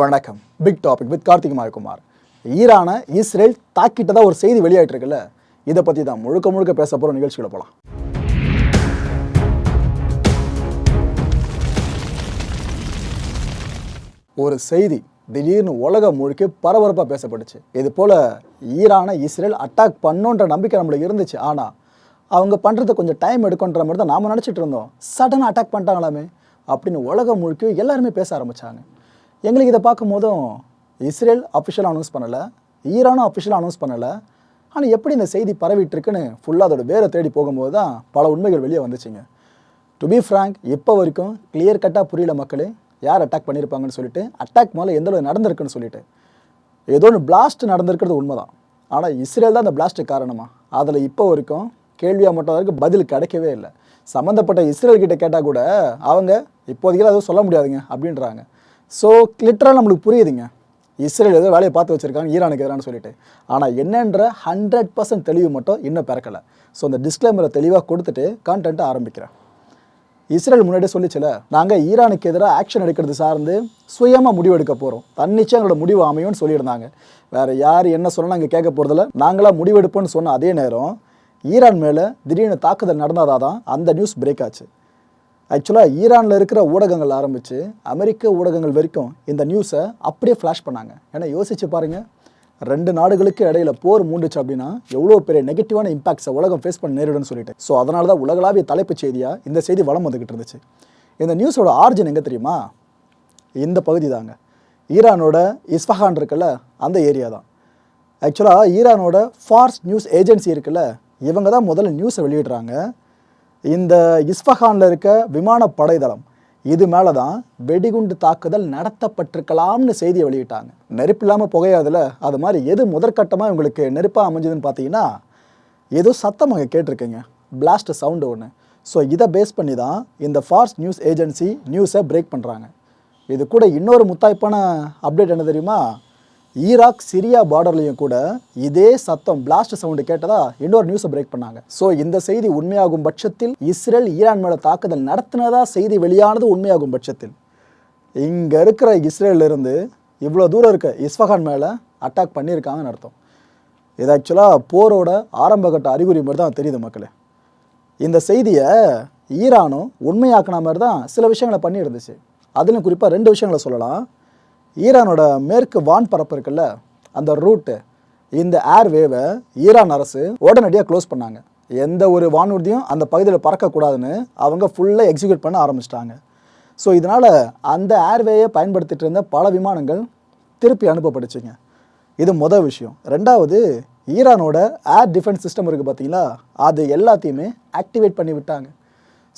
வணக்கம். Big topic with Karthik Mayakumar ஈரானை Israel தாக்கிட்டதாக ஒரு செய்தி வெளியாயிட்டு இருக்குல்ல இதை பற்றி தான் முழுக்க முழுக்க பேச போகிற நிகழ்ச்சிகளை போகலாம் ஒரு செய்தி திடீர்னு உலகம் முழுக்க பரபரப்பாக பேசப்பட்டுச்சு. இது போல் ஈரானை இஸ்ரேல் அட்டாக் பண்ணோன்ற நம்பிக்கை நம்மளுக்கு இருந்துச்சு. ஆனால் அவங்க பண்ணுறது கொஞ்சம் டைம் எடுக்கன்ற மாதிரி தான் நாம் நினச்சிட்டு இருந்தோம். சடனாக அட்டாக் பண்ணிட்டாங்களாமே அப்படின்னு உலகம் முழுக்க எல்லாருமே பேச ஆரம்பித்தாங்க எங்களுக்கு இதை பார்க்கும்போதும் இஸ்ரேல் அஃபிஷியலாக அனௌன்ஸ் பண்ணலை ஈரானும் அஃபிஷியலாக அனௌன்ஸ் பண்ணலை. ஆனால் எப்படி இந்த செய்தி பரவிட்டு இருக்குன்னு ஃபுல்லாக அதோட வேரை தேடி போகும்போது தான் பல உண்மைகள் வெளியே வந்துச்சுங்க. டு பி ஃப்ராங்க் இப்போ வரைக்கும் கிளியர் கட்டாக புரியல மக்களே யார் அட்டாக் பண்ணியிருப்பாங்கன்னு சொல்லிட்டு அட்டாக் மேலே எந்த அளவு நடந்திருக்குன்னு சொல்லிட்டு. ஏதோ ஒன்று பிளாஸ்ட் நடந்திருக்கிறது உண்மைதான். ஆனால் இஸ்ரேல் தான் அந்த பிளாஸ்ட்டு காரணமா? அதில் இப்போ வரைக்கும் கேள்வியாக மட்டும் வரைக்கும் பதில் கிடைக்கவே இல்லை. சம்மந்தப்பட்ட இஸ்ரேல் கிட்ட கேட்டால் கூட அவங்க இப்போதைக்கு அதுவும் சொல்ல முடியாதுங்க அப்படின்றாங்க. ஸோ லிட்டராக நம்மளுக்கு புரியுதுங்க. இஸ்ரேல் ஏதோ வேலையை பார்த்து வச்சுருக்காங்க ஈரானுக்கு எதிரானு சொல்லிட்டு. ஆனால் என்னன்ற ஹண்ட்ரட் பர்சன்ட் தெளிவு மட்டும் இன்னும் பிறக்கலை. ஸோ அந்த டிஸ்க்ளைமரை தெளிவாக கொடுத்துட்டு கான்டென்ட்டை ஆரம்பிக்கிறேன். இஸ்ரேல் முன்னாடியே சொல்லிச்சுல நாங்கள் ஈரானுக்கு எதிராக ஆக்ஷன் எடுக்கிறது சார்ந்து சுயமாக முடிவு எடுக்க போகிறோம் தன்னிச்சை எங்களோட முடிவு அமையும்னு சொல்லியிருந்தாங்க. வேறு யார் என்ன சொன்னால் நாங்கள் கேட்க போகிறதில்ல நாங்களாக முடிவெடுப்போம்னு சொன்ன அதே நேரம் ஈரான் மேலே திடீர்னு தாக்குதல் நடந்தாதான் தான் அந்த நியூஸ் பிரேக் ஆச்சு. ஆக்சுவலாக ஈரானில் இருக்கிற ஊடகங்கள் ஆரம்பித்து அமெரிக்க ஊடகங்கள் வரைக்கும் இந்த நியூஸை அப்படியே ஃப்ளாஷ் பண்ணாங்க. ஏன்னா யோசிச்சு பாருங்கள் ரெண்டு நாடுகளுக்கு இடையில போர் மூண்டுச்சு அப்படின்னா எவ்வளோ பெரிய நெகட்டிவான இம்பாக்ட்ஸை உலகம் ஃபேஸ் பண்ண நேரிடும்னு சொல்லிட்டு. ஸோ அதனால தான் உலகளாவிய தலைப்பு செய்தியாக இந்த செய்தி வளம் வந்துக்கிட்டு இருந்துச்சு. இந்த நியூஸோட ஆர்ஜின் எங்கே தெரியுமா? இந்த பகுதி தாங்க. ஈரானோட இஸ்ஃபஹான் இருக்குல்ல அந்த ஏரியா தான். ஆக்சுவலாக ஈரானோட ஃபார்ஸ் நியூஸ் ஏஜென்சி இருக்குல்ல இவங்க தான் முதல்ல நியூஸை வெளியிடுறாங்க. இந்த இஸ்ஃபஹானில் இருக்க விமான படைதளம் இது மேலே தான் வெடிகுண்டு தாக்குதல் நடத்தப்பட்டிருக்கலாம்னு செய்தியை வெளியிட்டாங்க. நெருப்பு இல்லாமல் புகையாதுல அது மாதிரி எது முதற்கட்டமாக உங்களுக்கு நெருப்பாக அமைஞ்சதுன்னு பார்த்தீங்கன்னா ஏதோ சத்தம் அங்கே கேட்டிருக்கீங்க. பிளாஸ்ட் சவுண்டு ஒன்று ஸோ இதை பேஸ் பண்ணி தான் இந்த ஃபார்ஸ் நியூஸ் ஏஜென்சி நியூஸை பிரேக் பண்ணுறாங்க இது கூட இன்னொரு முத்தாய்ப்பான அப்டேட் என்ன தெரியுமா? ஈராக் சிரியா பார்டர்லையும் கூட இதே சத்தம் பிளாஸ்ட் சவுண்டு கேட்டதா இன்னொரு நியூஸை பிரேக் பண்ணாங்க. ஸோ இந்த செய்தி உண்மையாகும் பட்சத்தில் இஸ்ரேல் ஈரான் மேலே தாக்குதல் நடத்தினதா செய்தி வெளியானது உண்மையாகும் பட்சத்தில். இங்கே இருக்கிற இஸ்ரேல்ல இருந்து இவ்வளோ தூரம் இருக்க இஸ்ஃபகான் மேலே அட்டாக் பண்ணியிருக்காங்கன்னு அர்த்தம். இது ஆக்சுவலாக போரோட ஆரம்பகட்ட அறிகுறி மாதிரி தான் தெரியுது மக்களே. இந்த செய்தியை ஈரானும் உண்மையாக்கின மாதிரி தான் சில விஷயங்களை பண்ணியிருந்துச்சு. அதிலும் குறிப்பாக ரெண்டு விஷயங்களை சொல்லலாம். ஈரானோட மேற்கு வான் பரப்பு இருக்குல்ல அந்த ரூட்டு இந்த ஏர்வேவை ஈரான் அரசு உடனடியாக க்ளோஸ் பண்ணாங்க. எந்த ஒரு வானூர்தியும் அந்த பகுதியில் பறக்கக்கூடாதுன்னு அவங்க ஃபுல்லாக எக்ஸிக்யூட் பண்ண ஆரம்பிச்சிட்டாங்க. ஸோ இதனால் அந்த ஏர்வேயை பயன்படுத்திகிட்டு இருந்த பல விமானங்கள் திருப்பி அனுப்பப்பட்டுச்சுங்க. இது மொதல் விஷயம். ரெண்டாவது ஈரானோட ஏர் டிஃபென்ஸ் சிஸ்டம் இருக்குது பார்த்தீங்களா அது எல்லாத்தையுமே ஆக்டிவேட் பண்ணி விட்டாங்க.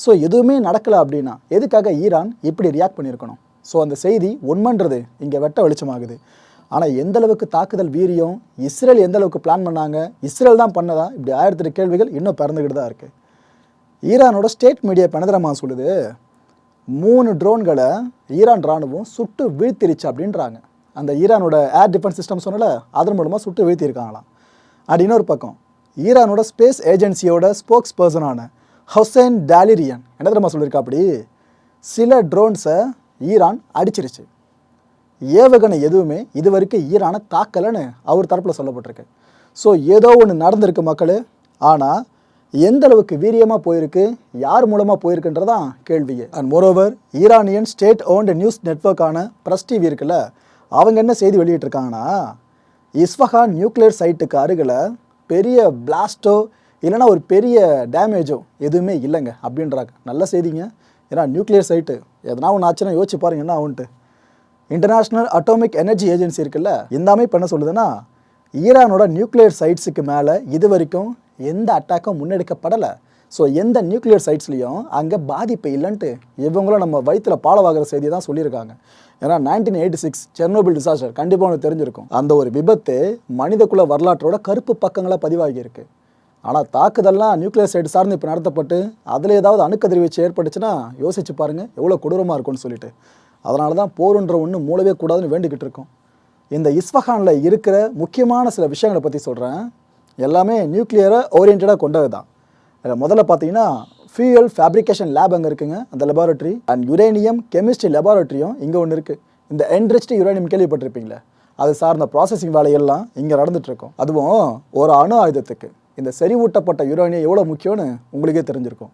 ஸோ எதுவுமே நடக்கலை அப்படின்னா எதுக்காக ஈரான் இப்படி ரியாக்ட் பண்ணியிருக்கணும்? ஸோ அந்த செய்தி உண்மைன்றது இங்கே வெட்ட வெளிச்சமாகுது. ஆனால் எந்த அளவுக்கு தாக்குதல் வீரியம் இஸ்ரேல் எந்த அளவுக்கு பிளான் பண்ணாங்க இஸ்ரேல் தான் பண்ணதா இப்படி ஆயிரத்தி கேள்விகள் இன்னும் பிறந்துக்கிட்டு தான் இருக்குது ஈரானோட ஸ்டேட் மீடியா பெனதரமா சொல்லுது? மூணு ட்ரோன்களை ஈரான் ராணுவம் சுட்டு வீழ்த்திருச்சு அப்படின்றாங்க. அந்த ஈரானோட ஏர் டிஃபென்ஸ் சிஸ்டம் சொன்னல அதன் மூலமாக சுட்டு வீழ்த்தியிருக்காங்களாம். அப்படி இன்னொரு பக்கம் ஈரானோட ஸ்பேஸ் ஏஜென்சியோட ஸ்போக்ஸ் பர்சனான ஹொசைன் டாலிரியன் என்ன தெரியுமா சொல்லியிருக்கா அப்படி? சில ட்ரோன்ஸை ஈரான் அடிச்சிருச்சு. ஏவுகணை எதுவுமே இது வரைக்கும் ஈரானை தாக்கலைன்னு அவர் தரப்பில் சொல்லப்பட்டிருக்கு. ஸோ ஏதோ ஒன்று நடந்திருக்கு மக்களே. ஆனால் எந்த அளவுக்கு வீரியமாக போயிருக்கு யார் மூலமாக போயிருக்குன்றதான் கேள்வியே and moreover Iranian state owned news நெட்ஒர்க்கான press TV இருக்குல்ல அவங்க என்ன செய்தி வெளியிட்டிருக்காங்கன்னா இஸ்ஃபஹான் நியூக்ளியர் சைட்டுக்கு அருகில் பெரிய பிளாஸ்டோ இல்லைன்னா ஒரு பெரிய டேமேஜோ எதுவுமே இல்லைங்க அப்படின்றாங்க. நல்ல செய்திங்க. ஏன்னா நியூக்ளியர் சைட்டு எதனா ஒன்று ஆச்சுன்னா யோசிச்சு பாருங்க என்ன ஆகுன்ட்டு. இன்டர்நேஷ்னல் அட்டாமிக் எனர்ஜி ஏஜென்சி இருக்குல்ல இந்த அமைப்பு என்ன சொல்லுதுன்னா ஈரானோட நியூக்ளியர் சைட்ஸுக்கு மேலே இது வரைக்கும் எந்த அட்டாக்கும் முன்னெடுக்கப்படலை. ஸோ எந்த நியூக்ளியர் சைட்ஸ்லையும் அங்கே பாதிப்பு இல்லைன்ட்டு இவங்களும் நம்ம வயிற்றில் பாலவாகிற செய்தி தான் சொல்லியிருக்காங்க. ஏன்னா nineteen eighty six Chernobyl disaster கண்டிப்பாக உங்களுக்கு தெரிஞ்சிருக்கும். அந்த ஒரு விபத்து மனிதகுல வரலாற்றோட கருப்பு பக்கங்களாக பதிவாகியிருக்கு. ஆனால் தாக்குதல்லாம் நியூக்ளியர் சைடு சார்ந்து இப்போ நடத்தப்பட்டு அதில் ஏதாவது அணுக்கதிர்வீச்சு ஏற்பட்டுச்சுன்னா யோசிச்சு பாருங்கள் எவ்வளோ கொடூரமாக இருக்கும்னு சொல்லிட்டு. அதனால தான் போருன்ற ஒன்று மூலவே கூடாதுன்னு வேண்டிக்கிட்டு இருக்கோம். இந்த இஸ்வஹானில் இருக்கிற முக்கியமான சில விஷயங்களை பற்றி சொல்கிறேன் எல்லாமே நியூக்ளியரை ஓரியன்டாக கொண்டது தான் அதில் முதல்ல பார்த்தீங்கன்னா ஃபியூயல் ஃபேப்ரிகேஷன் லேப் அங்கே இருக்குங்க அந்த லெபார்ட்ரி அண்ட் யுரேனியம் கெமிஸ்ட்ரி லெபார்ட்ரியும் இங்கே ஒன்று இருக்குது இந்த என்ரிச்டு யுரேனியம் கேள்விப்பட்டிருப்பீங்களே? அது சார்ந்த ப்ராசஸிங் வேலையெல்லாம் இங்கே நடந்துகிட்ருக்கோம் அதுவும் ஒரு அணு ஆயுதத்துக்கு. இந்த செறிவூட்டப்பட்ட யுரேனியம் எவ்வளோ முக்கியம்னு உங்களுக்கே தெரிஞ்சிருக்கும்.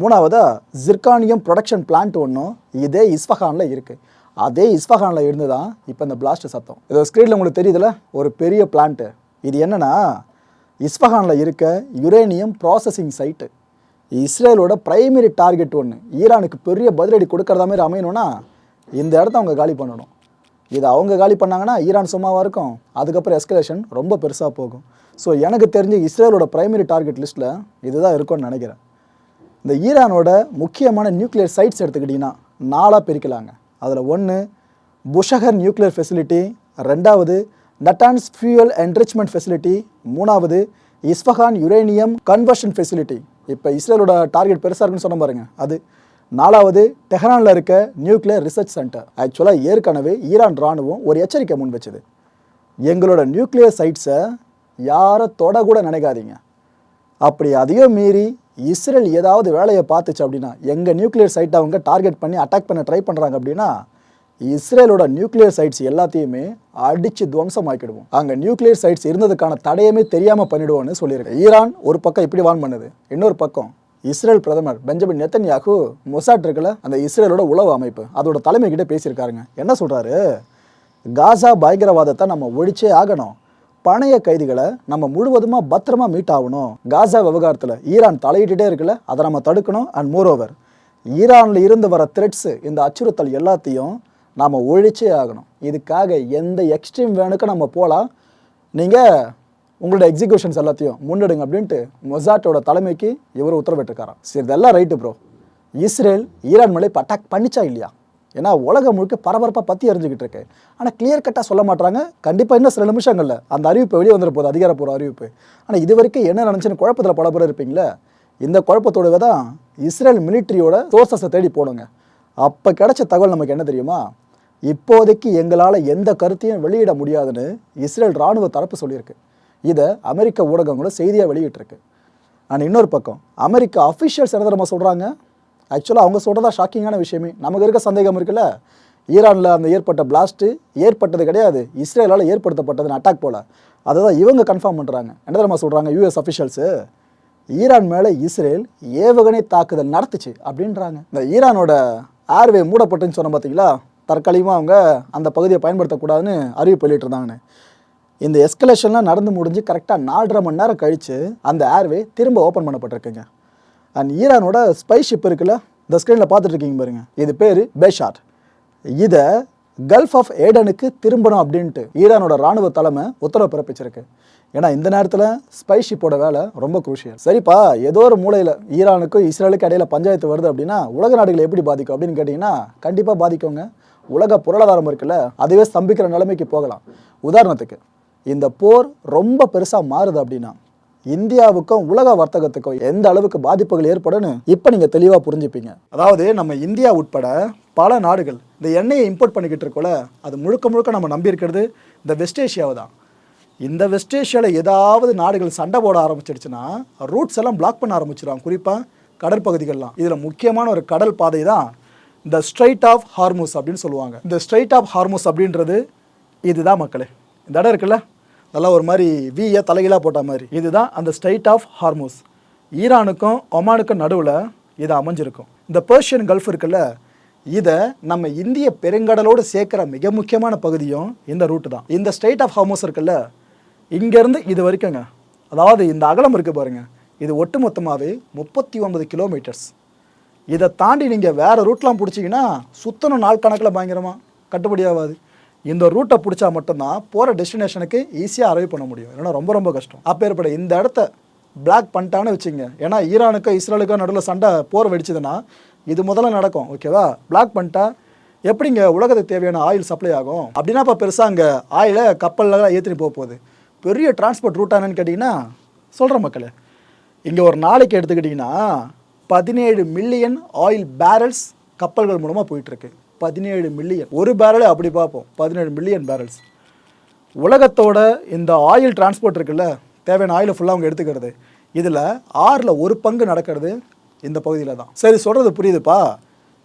மூணாவதாக ஜிர்கானியம் ப்ரொடக்ஷன் பிளான்ட் ஒன்றும் இதே இஸ்ஃபஹானில் இருக்குது அதே இஸ்ஃபஹானில் இருந்து தான் இப்போ இந்த பிளாஸ்ட் சத்தம். இதோ ஸ்க்ரீனில் உங்களுக்கு தெரியுதுல ஒரு பெரிய பிளான்ட்டு இது என்னன்னா இஸ்ஃபஹானில் இருக்க யுரேனியம் ப்ராசஸிங் சைட்டு இஸ்ரேலோட பிரைமரி டார்கெட் ஒன்று ஈரானுக்கு பெரிய பதிலடி கொடுக்கறதா மாதிரி அமையணும்னா இந்த இடத்த அவங்க காலி பண்ணணும். இதை அவங்க காலி பண்ணாங்கன்னா ஈரான் சும்மாவாக இருக்கும். அதுக்கப்புறம் எஸ்கலேஷன் ரொம்ப பெருசாக போகும். ஸோ எனக்கு தெரிஞ்சு இஸ்ரேலோட பிரைமரி டார்கெட் லிஸ்ட்டில் இதுதான் இருக்கும்னு நினைக்கிறேன். இந்த ஈரானோட முக்கியமான நியூக்ளியர் சைட்ஸ் எடுத்துக்கிட்டிங்கன்னா நாலாக பிரிக்கலாங்க. அதில் ஒன்று புஷகர் நியூக்ளியர் ஃபெசிலிட்டி ரெண்டாவது நட்டான்ஸ் ஃபியூயல் என்ரிச்மெண்ட் ஃபெசிலிட்டி மூணாவது இஸ்ஃபஹான் யுரேனியம் கன்வர்ஷன் ஃபெசிலிட்டி இப்போ இஸ்ரேலோட டார்கெட் பெருசாக இருக்குன்னு சொன்ன பாருங்க. அது நாலாவது டெஹரானில் இருக்க நியூக்ளியர் ரிசர்ச் சென்டர். ஆக்சுவலாக ஏற்கனவே ஈரான் ராணுவம் ஒரு எச்சரிக்கை முன் வச்சுது. எங்களோட நியூக்ளியர் சைட்ஸை யாரை தொட கூட நினைக்காதீங்க. அப்படி அதையும் மீறி இஸ்ரேல் ஏதாவது வேலையை பார்த்துச்சு அப்படின்னா எங்கள் நியூக்ளியர் சைட்டை அவங்க டார்கெட் பண்ணி அட்டாக் பண்ண ட்ரை பண்ணுறாங்க அப்படின்னா இஸ்ரேலோட நியூக்ளியர் சைட்ஸ் எல்லாத்தையுமே அடித்து துவம்சமாக்கிடுவோம். அங்கே நியூக்ளியர் சைட்ஸ் இருந்ததுக்கான தடையமே தெரியாமல் பண்ணிடுவோம்னு சொல்லியிருக்கேன் ஈரான் ஒரு பக்கம் இப்படி வான் பண்ணுது. இன்னொரு பக்கம் இஸ்ரேல் பிரதமர் பெஞ்சமின் நெத்தன்யாகு மொசாட் இருக்குல்ல அந்த இஸ்ரேலோட உளவு அமைப்பு அதோட தலைமை கிட்ட பேசியிருக்காருங்க. என்ன சொல்கிறாரு காசா பயங்கரவாதத்தை நம்ம ஒழிச்சே ஆகணும். பணைய கைதிகளை நம்ம முழுவதுமாக பத்திரமா மீட் ஆகணும் காசா விவகாரத்தில் ஈரான் தலையிட்டுட்டே இருக்குல்ல அதை நம்ம தடுக்கணும். அண்ட் மோரோவர் ஈரானில் இருந்து வர த்ரெட்ஸு இந்த அச்சுறுத்தல் எல்லாத்தையும் நாம் ஒழிச்சே ஆகணும். இதுக்காக எந்த எக்ஸ்ட்ரீம் வேனுக்கும் நம்ம போகலாம் நீங்கள் உங்களோட எக்ஸிக்யூஷன்ஸ் எல்லாத்தையும் முன்னெடுங்க அப்படின்ட்டு மொசாட்டோட தலைமைக்கு இவர் உத்தரவிட்டிருக்காராம். சரி இதெல்லாம் ரைட்டு ப்ரோ இஸ்ரேல் ஈரான் மேலே இப்போ அட்டாக் பண்ணிச்சா இல்லையா? ஏன்னா உலகம் முழுக்க பரபரப்பாக பற்றி அறிஞ்சிக்கிட்டு இருக்கு. ஆனால் கிளியர் கட்டாக சொல்ல மாட்டாங்க கண்டிப்பாக இன்னும் சில நிமிஷங்களில் அந்த அறிவிப்பு வெளியே வந்துட போகுது அதிகாரப்பூர்வ அறிவிப்பு. ஆனால் இது வரைக்கும் என்ன நினச்சின்னு குழப்பத்தில் பல இருப்பீங்களே? இந்த குழப்பத்தோடவே தான் இஸ்ரேல் மிலிட்ரியோட சோர்சஸை தேடி போடுங்க அப்போ கிடைச்ச தகவல் நமக்கு என்ன தெரியுமா? இப்போதைக்கு எங்களால் எந்த கருத்தையும் வெளியிட முடியாதுன்னு இஸ்ரேல் ராணுவ தரப்பு சொல்லியிருக்கு. இதை அமெரிக்க ஊடகங்களும் செய்தியாக வெளியிட்டிருக்கு. ஆனால் இன்னொரு பக்கம் அமெரிக்க அஃபிஷியல்ஸ் என்ன நம்ம சொல்கிறாங்க ஆக்சுவலாக அவங்க சொல்கிறதா ஷாக்கிங்கான விஷயமே. நமக்கு இருக்க சந்தேகம் இருக்குல்ல? ஈரானில் அந்த ஏற்பட்ட பிளாஸ்ட்டு ஏற்பட்டது கிடையாது. இஸ்ரேலால் ஏற்படுத்தப்பட்டதுன்னு அட்டாக் போல். அதை தான் இவங்க கன்ஃபார்ம் பண்ணுறாங்க என்ன தெரியுமா சொல்கிறாங்க யூஎஸ் அஃபிஷியல்ஸு ஈரான் மேலே இஸ்ரேல் ஏவுகணை தாக்குதல் நடத்துச்சு அப்படின்றாங்க. இந்த ஈரானோட ஏர்வே மூடப்பட்டுன்னு சொன்ன பார்த்தீங்களா தற்காலிகமாக அவங்க அந்த பகுதியை பயன்படுத்தக்கூடாதுன்னு அறிவிப்பு வெளியிட்டிருந்தாங்கன்னு. இந்த எஸ்கலேஷன்லாம் நடந்து முடிஞ்சு கரெக்டாக நாலரை மணி நேரம் கழித்து அந்த ஏர்வே திரும்ப ஓப்பன் பண்ணப்பட்டிருக்குங்க. அண்ட் ஈரானோட ஸ்பை ஷிப் இருக்குல்ல இந்த ஸ்க்ரீனில் பார்த்துட்ருக்கீங்க பாருங்கள் பாருங்க. இது பேர் பேஷார் இதை கல்ஃப் ஆஃப் ஏடனுக்கு திரும்பணும் அப்படின்ட்டு ஈரானோட ராணுவ தலைமை உத்தரவு பிறப்பிச்சிருக்கு. ஏன்னா இந்த நேரத்தில் ஸ்பை ஷிப்போட வேலை ரொம்ப குரூஷியல் சரிப்பா ஏதோ ஒரு மூலையில் ஈரானுக்கும் இஸ்ரேலுக்கும் இடையில பஞ்சாயத்து வருது அப்படின்னா உலக நாடுகளை எப்படி பாதிக்கும் அப்படின்னு கேட்டிங்கன்னா கண்டிப்பாக பாதிக்குங்க. உலக பொருளாதாரம் இருக்குல்ல அதுவே ஸ்தம்பிக்கிற நிலைமைக்கு போகலாம். உதாரணத்துக்கு இந்த போர் ரொம்ப பெருசாக மாறுது அப்படின்னா இந்தியாவுக்கும் உலக வர்த்தகத்துக்கும் எந்த அளவுக்கு பாதிப்புகள் ஏற்படும்னு இப்போ நீங்கள் தெளிவாக புரிஞ்சுப்பீங்க. அதாவது நம்ம இந்தியா உட்பட பல நாடுகள் இந்த எண்ணெயை இம்போர்ட் பண்ணிக்கிட்டு இருக்கோல அது முழுக்க முழுக்க நம்ம நம்பியிருக்கிறது இந்த வெஸ்ட் ஏஷியாவை தான் இந்த வெஸ்ட் ஏஷியாவில் ஏதாவது நாடுகள் சண்டை போட ஆரம்பிச்சிடுச்சுன்னா ரூட்ஸ் எல்லாம் பிளாக் பண்ண ஆரம்பிச்சிடும் குறிப்பாக கடற்பகுதிகள்லாம். இதில் முக்கியமான ஒரு கடல் பாதை தான் இந்த ஸ்ட்ரைட் ஆஃப் ஹார்மோஸ் அப்படின்னு சொல்லுவாங்க. இந்த ஸ்ட்ரைட் ஆஃப் ஹார்மோஸ் அப்படின்றது இதுதான் மக்களே. இந்த இடம் இருக்குல்ல? நல்லா ஒரு மாதிரி வியை தலைகீழாக போட்ட மாதிரி. இதுதான் அந்த ஸ்ட்ரைட் ஆஃப் ஹார்மோஸ் ஈரானுக்கும் ஒமானுக்கும் நடுவில் இது அமைஞ்சிருக்கும். இந்த பேர்ஷியன் கல்ஃப் இருக்குல்ல இதை நம்ம இந்திய பெருங்கடலோடு சேர்க்குற மிக முக்கியமான பகுதியும் இந்த ரூட்டு தான். இந்த ஸ்ட்ரைட் ஆஃப் ஹார்மோஸ் இருக்குல்ல இங்கேருந்து இது வரைக்குங்க அதாவது இந்த அகலம் இருக்குது பாருங்க இது ஒட்டுமொத்தமாகவே முப்பத்தி ஒன்பது கிலோமீட்டர்ஸ் இதை தாண்டி நீங்கள் வேறு ரூட்லாம் பிடிச்சிங்கன்னா சுத்தணும் நாள் கணக்கில் பயங்கரமாக கட்டுப்படி ஆகாது. இந்த ரூட்டை பிடிச்சா மட்டும்தான் போகிற டெஸ்டினேஷனுக்கு ஈஸியாக அரைவ் பண்ண முடியும். இல்லைன்னா ரொம்ப ரொம்ப கஷ்டம். அப்பேற்பட இந்த இடத்த பிளாக் பண்ணிட்டான்னு வச்சுங்க ஏன்னா ஈரானுக்கும் இஸ்ரேலுக்கும் நடுவில் சண்டை போர் வெடிச்சதுன்னா இது முதல்ல நடக்கும். ஓகேவா பிளாக் பண்ணிட்டா எப்படிங்க உலகத்துக்கு தேவையான ஆயில் சப்ளை ஆகும்? அப்படின்னா இப்போ பெருசாக அங்கே ஆயிலை கப்பலில் ஏற்றிட்டு போக போகுது. பெரிய டிரான்ஸ்போர்ட் ரூட் என்னன்னு கேட்டிங்கன்னா சொல்கிறேன் மக்களே. இங்கே ஒரு நாளைக்கு எடுத்துக்கிட்டிங்கன்னா பதினேழு மில்லியன் ஆயில் பேரல்ஸ் கப்பல்கள் மூலமாக போயிட்டுருக்கு பதினேழு மில்லியன் ஒரு பேரலே அப்படி பார்ப்போம். பதினேழு மில்லியன் பேரல்ஸ் உலகத்தோட இந்த ஆயில் டிரான்ஸ்போர்ட் இருக்குல்ல தேவையான ஆயிலை ஃபுல்லாக அவங்க எடுத்துக்கிறது. இதில் ஆறில் ஒரு பங்கு நடக்கிறது இந்த பகுதியில் தான். சரி சொல்கிறது புரியுதுப்பா?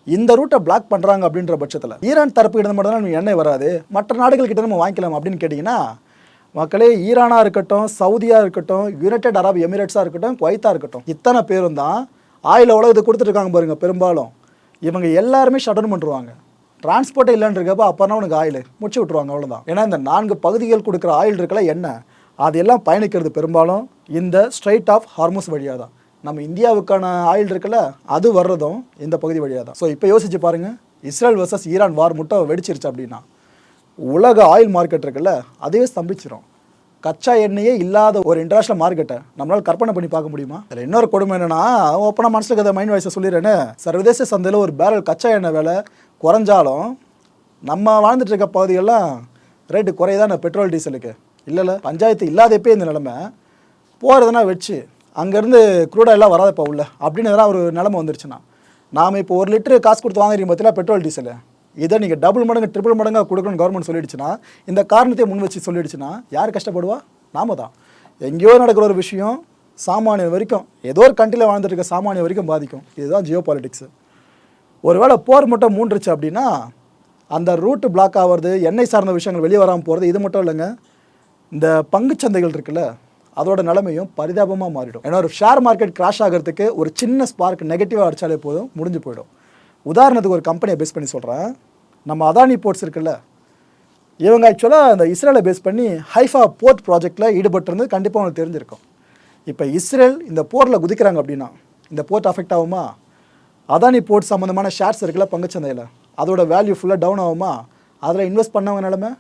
இந்த ரூட்டை பிளாக் பண்ணுறாங்க அப்படின்ற பட்சத்தில் ஈரான் தரப்பு கிட்ட மட்டும் தான் எண்ணெய் வராது. மற்ற நாடுகள் கிட்ட நம்ம வாங்கிக்கலாம் அப்படின்னு கேட்டிங்கன்னா மக்களே ஈரானாக இருக்கட்டும் சவுதியாக இருக்கட்டும் யுனைடெட் அரபு எமிரேட்ஸாக இருக்கட்டும் குவைத்தாக இருக்கட்டும் இத்தனை பேரும் தான் ஆயில் உலகத்துக்கு கொடுத்துட்ருக்காங்க பாருங்கள் பெரும்பாலும். இவங்க எல்லாருமே ஷட் டவுன் பண்ணுருவாங்க டிரான்ஸ்போர்ட்டே இல்லைன்றப்ப அப்போனா உனக்கு ஆயில் முடிச்சு விட்ருவாங்க அவ்வளோதான் ஏன்னா இந்த நான்கு பகுதிகள் கொடுக்குற ஆயில் இருக்கல என்ன? அது எல்லாம் பயணிக்கிறது பெரும்பாலும் இந்த ஸ்ட்ரைட் ஆஃப் ஹார்மோஸ் வழியாக தான் நம்ம இந்தியாவுக்கான ஆயில் இருக்குல்ல அது வர்றதும் இந்த பகுதி வழியாக தான் ஸோ இப்போ யோசிச்சு பாருங்கள் இஸ்ரேல் வர்சஸ் ஈரான் வார் மட்டும் வெடிச்சிருச்சு அப்படின்னா உலக ஆயில் மார்க்கெட் இருக்குல்ல அதுவே ஸ்தம்பிச்சிடும் கச்சா எண்ணெயே இல்லாத ஒரு இன்டர்நேஷனல் மார்க்கெட்டை நம்மளால் கற்பனை பண்ணி பார்க்க முடியுமா? அதில் இன்னொரு கொடுமை என்னன்னா ஓப்பனாக மனசில் அதை மைண்ட் வாய்ஸை சொல்லிடுறேன்னு சர்வதேச சந்தையில் ஒரு பேரல் கச்சா எண்ணெய் விலை குறைஞ்சாலும் நம்ம வாழ்ந்துட்டு இருக்க பகுதியெல்லாம் ரேட்டு குறையுதானே பெட்ரோல் டீசலுக்கு இல்லை இல்லை பஞ்சாயத்து இல்லாதப்பே இந்த நிலமை போகிறதுனா வச்சு அங்கேருந்து க்ரூட் எல்லாம் வராதப்பா உள்ள அப்படின்னு எதனா ஒரு நிலமை வந்துருச்சுன்னா நாம் இப்போ ஒரு லிட்டரு காசு கொடுத்து வாங்குறீங்க பார்த்தீங்கன்னா பெட்ரோல் டீசலு இதை நீங்கள் டபுள் மடங்கு ட்ரிபிள் மடங்காக கொடுக்கணும்னு கவர்மெண்ட் சொல்லிடுச்சுன்னா இந்த காரணத்தை முன் வச்சு சொல்லிடுச்சுன்னா யார் கஷ்டப்படுவா? நாம தான். எங்கேயோ நடக்கிற ஒரு விஷயம் சாமானியம் வரைக்கும் ஏதோ ஒரு கண்ட்ரியில் வாழ்ந்துட்டு இருக்க சாமானியம் வரைக்கும் பாதிக்கும். இதுதான் ஜியோ பாலிட்டிக்ஸு ஒருவேளை போர் மட்டும் மூன்றுச்சு அப்படின்னா அந்த ரூட்டு பிளாக் ஆகிறது எண்ணெய் சார்ந்த விஷயங்கள் வெளியே வராமல் போகிறது இது மட்டும் இல்லைங்க. இந்த பங்குச் சந்தைகள் இருக்குல்ல அதோட நிலைமையும் பரிதாபமாக மாறிடும். ஏன்னா ஒரு ஷேர் மார்க்கெட் கிராஷ் ஆகிறதுக்கு ஒரு சின்ன ஸ்பார்க் நெகட்டிவாக அடித்தாலே போதும் முடிஞ்சு போயிடும். உதாரணத்துக்கு ஒரு கம்பெனியை பேஸ் பண்ணி சொல்கிறேன் நம்ம அதானி போர்ட்ஸ் இருக்குல்ல இவங்க ஆக்சுவலாக அந்த இஸ்ரேலை பேஸ் பண்ணி ஹைஃபா போர்ட் ப்ராஜெக்டில் ஈடுபட்டிருந்து கண்டிப்பாக உங்களுக்கு தெரிஞ்சிருக்கும். இப்போ இஸ்ரேல் இந்த போரில் குதிக்கிறாங்க அப்படின்னா இந்த போர்ட் அஃபெக்ட் ஆகுமா? அதானி போர்ட் சம்மந்தமான ஷேர்ஸ் இருக்குல்ல பங்குச்சந்தையில் அதோட வேல்யூ ஃபுல்லாக டவுன் ஆகுமா? அதில் இன்வெஸ்ட் பண்ணவங்க நிலமை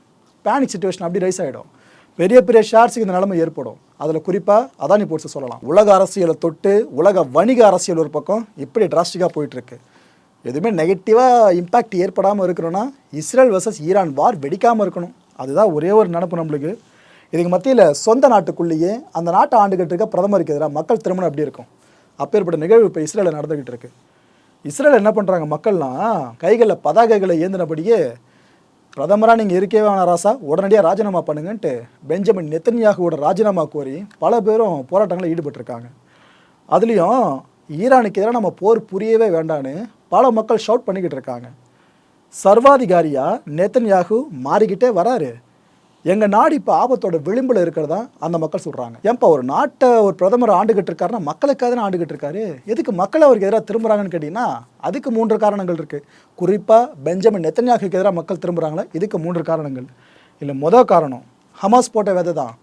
பேனிக் சுச்சுவேஷன் அப்படி ரைஸ் ஆகிடும் பெரிய பெரிய ஷேர்ஸுக்கு இந்த நிலைமை ஏற்படும். அதில் குறிப்பாக அதானி போர்ட்ஸை சொல்லலாம். உலக அரசியலை தொட்டு உலக வணிக அரசியல் ஒரு பக்கம் இப்படி டிராஸ்டிக்காக போயிட்டுருக்கு எதுவுமே நெகட்டிவாக இம்பேக்ட் ஏற்படாமல் இருக்கணும்னா இஸ்ரேல் வர்சஸ் ஈரான் வார் வெடிக்காமல் இருக்கணும். அதுதான் ஒரே ஒரு நினப்பு நம்மளுக்கு. இதுக்கு மத்தியில் சொந்த நாட்டுக்குள்ளேயே அந்த நாட்டை ஆண்டுகிட்டு இருக்க பிரதமருக்கு எதிராக மக்கள் திருமணம் எப்படி இருக்கும்? அப்பேற்பட்ட நிகழ்வு இப்போ இஸ்ரேலில் நடந்துக்கிட்டு இருக்கு. இஸ்ரேல் என்ன பண்ணுறாங்க மக்கள்லாம் கைகளில் பதாகைகளை ஏந்தினபடியே பிரதமராக நீங்கள் இருக்கவே வேணாம் ராசா உடனடியாக ராஜினாமா பண்ணுங்கன்ட்டு பெஞ்சமின் நெத்தன்யாகுவோட ராஜினாமா கோரி பல பேரும் போராட்டங்களில் ஈடுபட்டிருக்காங்க. அதுலேயும் ஈரானுக்கு எதிராக நம்ம போர் புரியவே வேண்டான்னு பல மக்கள் ஷவுட் பண்ணிக்கிட்டு இருக்காங்க. சர்வாதிகாரியா நேத்தன்யாகு மாறிக்கிட்டே வராரு. எங்கள் நாடு இப்போ ஆபத்தோட விளிம்பில் இருக்கிறதா அந்த மக்கள் சொல்கிறாங்க ஏன்பா ஒரு நாட்டை ஒரு பிரதமர் ஆண்டுகிட்டு இருக்காருன்னா மக்களுக்காக தானே ஆண்டுகிட்டு இருக்காரு? எதுக்கு மக்கள் அவருக்கு எதிராக திரும்புகிறாங்கன்னு கேட்டிங்கன்னா அதுக்கு மூன்று காரணங்கள் இருக்குது குறிப்பாக பெஞ்சமின் நெத்தன்யாகுக்கு எதிராக மக்கள் திரும்புகிறாங்களா இதுக்கு மூன்று காரணங்கள். இல்லை மொதல் காரணம் ஹமாஸ் போட்ட விதை தான்.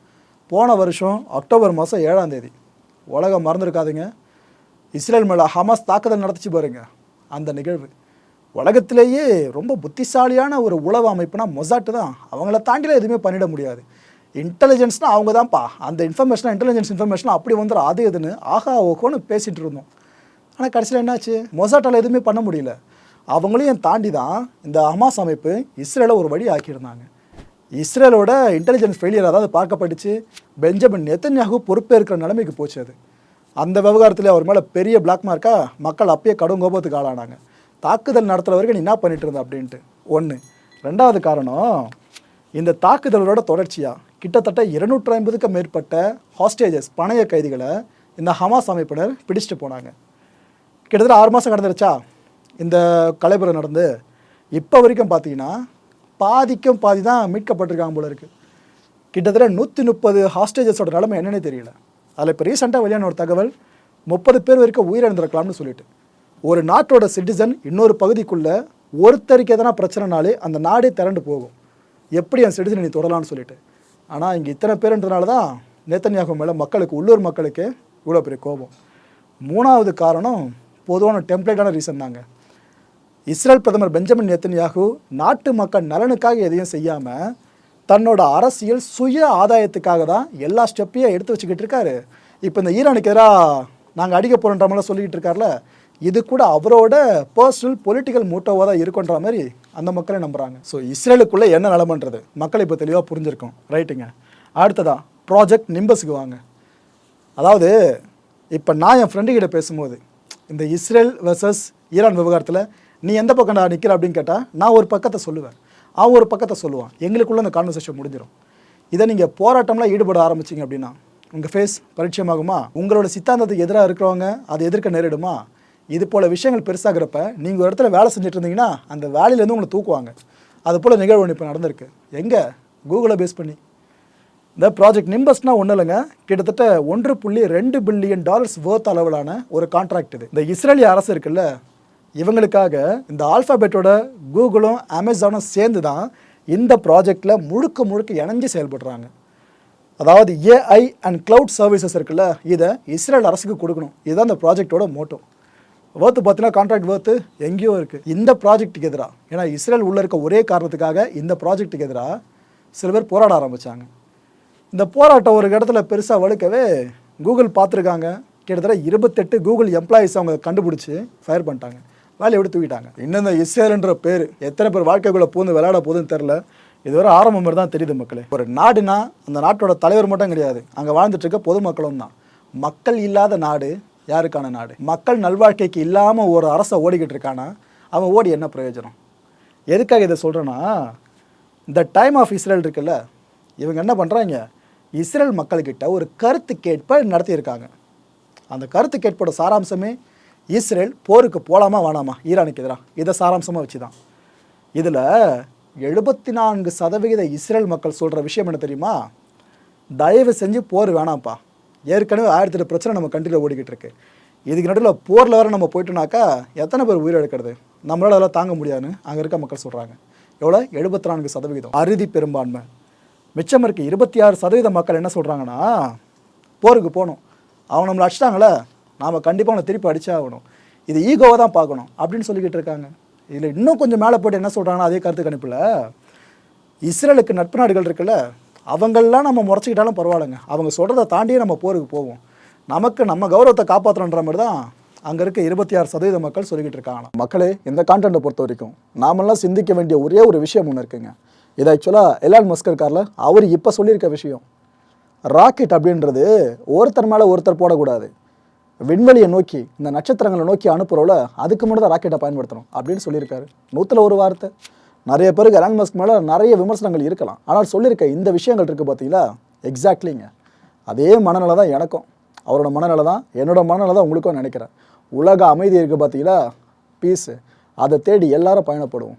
போன வருஷம் அக்டோபர் மாதம் ஏழாம் தேதி. உலகம் மறந்துருக்காதுங்க. இஸ்ரேல் மேலே ஹமாஸ் தாக்குதல் நடத்திச்சு பாருங்கள் அந்த நிகழ்வு. உலகத்திலேயே ரொம்ப புத்திசாலியான ஒரு உளவு அமைப்புனா மொசாட்டு தான். அவங்கள தாண்டிலாம் எதுவுமே பண்ணிட முடியாது. இன்டெலிஜென்ஸ்னால் அவங்க தான்ப்பா. அந்த இன்ஃபர்மேஷனாக இன்டெலிஜென்ஸ் இன்ஃபர்மேஷனாக அப்படி வந்துடும் அது எதுன்னு? ஆஹா ஓஹோன்னு பேசிகிட்டு இருந்தோம். ஆனால் கடைசியில் என்னாச்சு? மொசாட்டால் எதுவுமே பண்ண முடியல. அவங்களையும் தாண்டி தான் இந்த ஹமாஸ் அமைப்பு இஸ்ரேலை ஒரு வழி ஆக்கியிருந்தாங்க. இஸ்ரேலோட இன்டெலிஜென்ஸ் ஃபெயிலியர் அதாவது பார்க்கப்பட்டுச்சு. பெஞ்சமின் நெத்தன்யாகு பொறுப்பேற்கிற நிலைமைக்கு போச்சு அது. அந்த விவகாரத்தில் அவர் மேலே பெரிய பிளாக் மார்க்காக மக்கள் அப்பயே கடும் கோபத்துக்கு ஆளானாங்க. தாக்குதல் நடத்துகிற வரைக்கும் நீ என்ன பண்ணிட்டு இருந்த அப்படின்ட்டு. ஒன்று ரெண்டாவது காரணம் இந்த தாக்குதலோட தொடர்ச்சியாக கிட்டத்தட்ட இருநூற்றி ஐம்பதுக்கும் மேற்பட்ட ஹாஸ்டேஜஸ் பணைய கைதிகளை இந்த ஹமாஸ் அமைப்பினர் பிடிச்சிட்டு போனாங்க. கிட்டத்தட்ட ஆறு மாதம் கடந்துருச்சா? இந்த கலைபுரம் நடந்து. இப்போ வரைக்கும் பார்த்தீங்கன்னா பாதிக்கும் பாதி தான் மீட்கப்பட்டிருக்காங்க போல இருக்குது கிட்டத்தட்ட நூற்றி முப்பது ஹாஸ்டேஜஸோட நிலைமை என்னன்னே தெரியல. அதில் இப்போ ரீசெண்டாக வெளியான ஒரு தகவல் முப்பது பேர் வரைக்கும் உயிரிழந்திருக்கலாம்னு சொல்லிட்டு. ஒரு நாட்டோட சிட்டிசன் இன்னொரு பகுதிக்குள்ளே ஒருத்தருக்கு எதனா பிரச்சனைனாலே அந்த நாடே திரண்டு போகும். எப்படி அந்த சிட்டிசன் நீ தொடலாம்னு சொல்லிட்டு. ஆனால் இங்கே இத்தனை பேருன்றதுனால தான் நேத்தன்யாகும் மேலே மக்களுக்கு உள்ளூர் மக்களுக்கு இவ்வளோ பெரிய கோபம். மூணாவது காரணம் பொதுவான டெம்ப்ளேட்டான ரீசன் தாங்க. இஸ்ரேல் பிரதமர் பெஞ்சமின் நேத்தன்யாகு நாட்டு மக்கள் நலனுக்காக எதையும் செய்யாமல் தன்னோட அரசியல் சுய ஆதாயத்துக்காக தான் எல்லா ஸ்டெப்பையும் எடுத்து வச்சுக்கிட்டு இருக்காரு. இப்போ இந்த ஈரானுக்கு எதிராக நாங்கள் அடிக்க போகிறோன்ற மாதிரிலாம் சொல்லிக்கிட்டு இருக்கார்ல இது கூட அவரோட பர்சனல் பொலிட்டிக்கல் மூட்டோவாக தான் இருக்குன்ற மாதிரி அந்த மக்களை நம்புகிறாங்க ஸோ இஸ்ரேலுக்குள்ளே என்ன நிலமன்றது மக்கள் இப்போ தெளிவாக புரிஞ்சிருக்கும். ரைட்டுங்க அடுத்ததா ப்ராஜெக்ட் நிம்பஸுக்கு வாங்க. அதாவது இப்போ நான் என் ஃப்ரெண்டுக்கிட்ட பேசும்போது இந்த இஸ்ரேல் வெர்சஸ் ஈரான் விவகாரத்தில் நீ எந்த பக்கம் நான் நிற்கிற அப்படின்னு கேட்டால் நான் ஒரு பக்கத்தை சொல்லுவேன். அவன் ஒரு பக்கத்தை சொல்லுவான் எங்களுக்குள்ளே அந்த கான்வர்சேஷன் முடிஞ்சிடும் இதை நீங்கள் போராட்டம்லாம் ஈடுபட ஆரம்பிச்சிங்க அப்படின்னா உங்கள் ஃபேஸ் பரிச்சயமாகுமா? உங்களோட சித்தாந்தத்துக்கு எதிராக இருக்கிறவங்க அதை எதிர்க்க நேரிடுமா? இது போல் விஷயங்கள் பெருசாகிறப்ப நீங்கள் ஒரு இடத்துல வேலை செஞ்சுட்டு இருந்தீங்கன்னா அந்த வேலையிலேருந்து உங்களை தூக்குவாங்க. அது போல் நிகழ்வு ஒன்று இப்போ நடந்திருக்கு. எங்கே? கூகுளை பேஸ் பண்ணி. இந்த ப்ராஜெக்ட் நிம்பஸ்னால் ஒன்றும் இல்லைங்க. கிட்டத்தட்ட ஒன்று புள்ளி ரெண்டு பில்லியன் டாலர்ஸ் வேர்த் அளவிலான ஒரு கான்ட்ராக்ட் இது. இந்த இஸ்ரேலிய அரசு இருக்குல்ல இவங்களுக்காக இந்த ஆல்ஃபாபெட்டோட கூகுளும் அமேசானும் சேர்ந்து தான் இந்த ப்ராஜெக்டில் முழுக்க முழுக்க இணைஞ்சு செயல்படுறாங்க. அதாவது ஏஐ அண்ட் க்ளவுட் சர்வீசஸ் இருக்குல்ல இதை இஸ்ரேல் அரசுக்கு கொடுக்கணும். இதுதான் இந்த ப்ராஜெக்டோட மோட்டோ. வேர்த்து பார்த்தீங்கன்னா கான்ட்ராக்ட் வேர்த்து எங்கேயோ இருக்குது இந்த ப்ராஜெக்ட்டுக்கு எதிராக ஏன்னா இஸ்ரேல் உள்ளே இருக்க ஒரே காரணத்துக்காக இந்த ப்ராஜெக்ட்டுக்கு எதிராக சில பேர் போராட ஆரம்பித்தாங்க இந்த போராட்டம் ஒரு இடத்துல பெருசாக வலுக்கவே கூகுள் பார்த்துருக்காங்க. கிட்டத்தட்ட இருபத்தெட்டு கூகுள் எம்ப்ளாயீஸ் அவங்க கண்டுபிடிச்சி ஃபயர் பண்ணிட்டாங்க. வேலையை விட்டு தூக்கிட்டாங்க. இன்னும் இந்த இஸ்ரேல்ன்ற பேர் எத்தனை பேர் வாழ்க்கைக்குள்ளே பூந்து விளையாட போகுதுன்னு தெரில இது ஒரு ஆரம்பம் மாதிரி தான் தெரியுது மக்களே. ஒரு நாடுனா அந்த நாட்டோட தலைவர் மட்டும் கிடையாது. அங்கே வாழ்ந்துட்டு இருக்க பொதுமக்களும் தான். மக்கள் இல்லாத நாடு யாருக்கான நாடு? மக்கள் நல்வாழ்க்கைக்கு இல்லாமல் ஒரு அரசை ஓடிக்கிட்டு இருக்கானா? அவன் ஓடி என்ன பிரயோஜனம்? எதுக்காக இதை சொல்கிறேன்னா இந்த டைம் ஆஃப் இஸ்ரேல் இருக்குல்ல இவங்க என்ன பண்ணுறாங்க இஸ்ரேல் மக்கள்கிட்ட ஒரு கருத்து கேட்ப நடத்தியிருக்காங்க. அந்த கருத்து கேட்போட சாராம்சமே இஸ்ரேல் போருக்கு போகலாமா வேணாமா? ஈரானுக்கு எதிராக இதை சாராம்சமாக வச்சு தான் இதில் எழுபத்தி நான்கு சதவிகித இஸ்ரேல் மக்கள் சொல்கிற விஷயம் என்ன தெரியுமா? தயவு செஞ்சு போர் வேணாம்ப்பா. ஏற்கனவே ஆயிரத்தி எட்டு பிரச்சனை நம்ம கண்ட்ரியில் ஓடிக்கிட்டு இருக்கு. இதுக்கு நடுவில் போரில் வர நம்ம போயிட்டோம்னாக்கா எத்தனை பேர் உயிரிழக்கிறது நம்மளால் அதெல்லாம் தாங்க முடியாதுன்னு அங்கே இருக்க மக்கள் சொல்கிறாங்க எவ்வளோ எழுபத்தி நான்கு சதவிகிதம். அறுதி பெரும்பான்மை. மிச்சம் இருக்க இருபத்தி ஆறு சதவீத மக்கள் என்ன சொல்கிறாங்கன்னா போருக்கு போகணும். அவங்க நம்மளை அடிச்சிட்டாங்களே. நாம் கண்டிப்பாக அவனை திருப்பி அடித்தே ஆகணும் இது ஈகோவை தான் பார்க்கணும் அப்படின்னு சொல்லிக்கிட்டு இருக்காங்க. இதில் இன்னும் கொஞ்சம் மேலே போட்டு என்ன சொல்கிறாங்கன்னா அதே கருத்து கணிப்பில் இஸ்ரேலுக்கு நட்பு நாடுகள் இருக்குல்ல அவங்களெலாம் நம்ம முறைச்சிக்கிட்டாலும் பரவாயில்லைங்க. அவங்க சொல்கிறத தாண்டியே நம்ம போருக்கு போவோம். நமக்கு நம்ம கௌரவத்தை காப்பாற்றணுன்ற மாதிரி தான் அங்கே இருக்க இருபத்தி ஆறு சதவீத மக்கள் சொல்லிக்கிட்டு இருக்காங்க. மக்களே இந்த கான்டென்ட்டை பொறுத்த வரைக்கும் நாமெல்லாம் சிந்திக்க வேண்டிய ஒரே ஒரு விஷயம் ஒன்று இருக்குங்க. இது ஆக்சுவலாக எலான் மஸ்க் இருக்கார்ல அவர் இப்போ சொல்லியிருக்க விஷயம். ராக்கெட் அப்படின்றது ஒருத்தர் மேலே ஒருத்தர் போடக்கூடாது. விண்வெளியை நோக்கி இந்த நட்சத்திரங்களை நோக்கி அனுப்புகிறோம்ல அதுக்கு மட்டும் தான் ராக்கெட்டை பயன்படுத்தணும் அப்படின்னு சொல்லியிருக்காரு. நூற்றில் ஒரு வார்த்தை. நிறைய பேருக்கு எலான் மஸ்க் மேலே நிறைய விமர்சனங்கள் இருக்கலாம். ஆனால் சொல்லியிருக்க இந்த விஷயங்கள் இருக்குது பார்த்தீங்களா? எக்ஸாக்ட்லிங்க அதே மனநிலை தான் எனக்கும். அவரோட மனநிலை தான் என்னோட மனநிலை தான் உங்களுக்கும் நினைக்கிறேன். உலக அமைதி இருக்குது பார்த்தீங்களா? பீஸு அதை தேடி எல்லாரும் பயணப்படுவோம்.